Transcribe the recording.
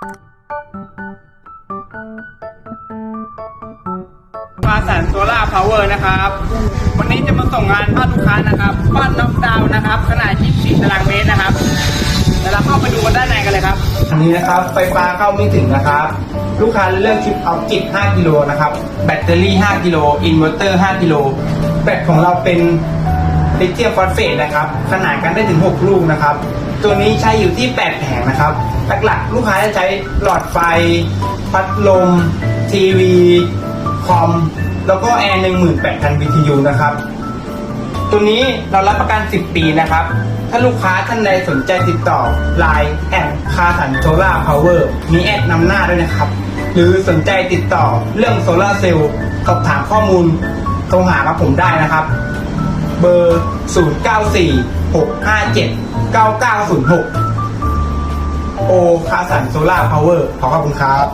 มาสันโซล่าพาวเวอร์นะครับ วันนี้จะมาส่งงานบ้านลูกค้านะครับ บ้านน็อกดาวน์นะครับ ขนาด 24 ตารางเมตรนะครับเดี๋ยวเราเข้าไปดูกันด้านในกันเลยครับ อันนี้นะครับ ไฟฟ้าเข้าไม่ถึงนะครับ ลูกค้าเลือกชิปเอาจิต 5 กิโลนะครับ แบตเตอรี่ 5 กิโล อินเวอร์เตอร์ 5 กิโล แบตของเราเป็น ลิเธียมฟอสเฟตนะครับ ขนาดกันได้ถึง 6 ลูกนะครับ ตัวนี้ใช้อยู่ที่ 8 แผงนะครับ หลักๆ ลูกค้าจะใช้หลอดไฟ พัดลม ทีวี คอม แล้วก็แอร์ 18,000 BTU นะครับ ตัวนี้เรารับประกัน 10 ปีนะครับ ถ้าลูกค้าท่านใดสนใจติดต่อ Line แอดคาสันโซล่าพาวเวอร์มีแอดนำหน้าด้วยนะครับ หรือสนใจติดต่อเรื่องโซลาเซลล์สอบถามข้อมูลโทรหากับผมได้นะครับ เบอร์ 0946579906 โอคาสันโซล่าพาวเวอร์ขอขอบคุณครับ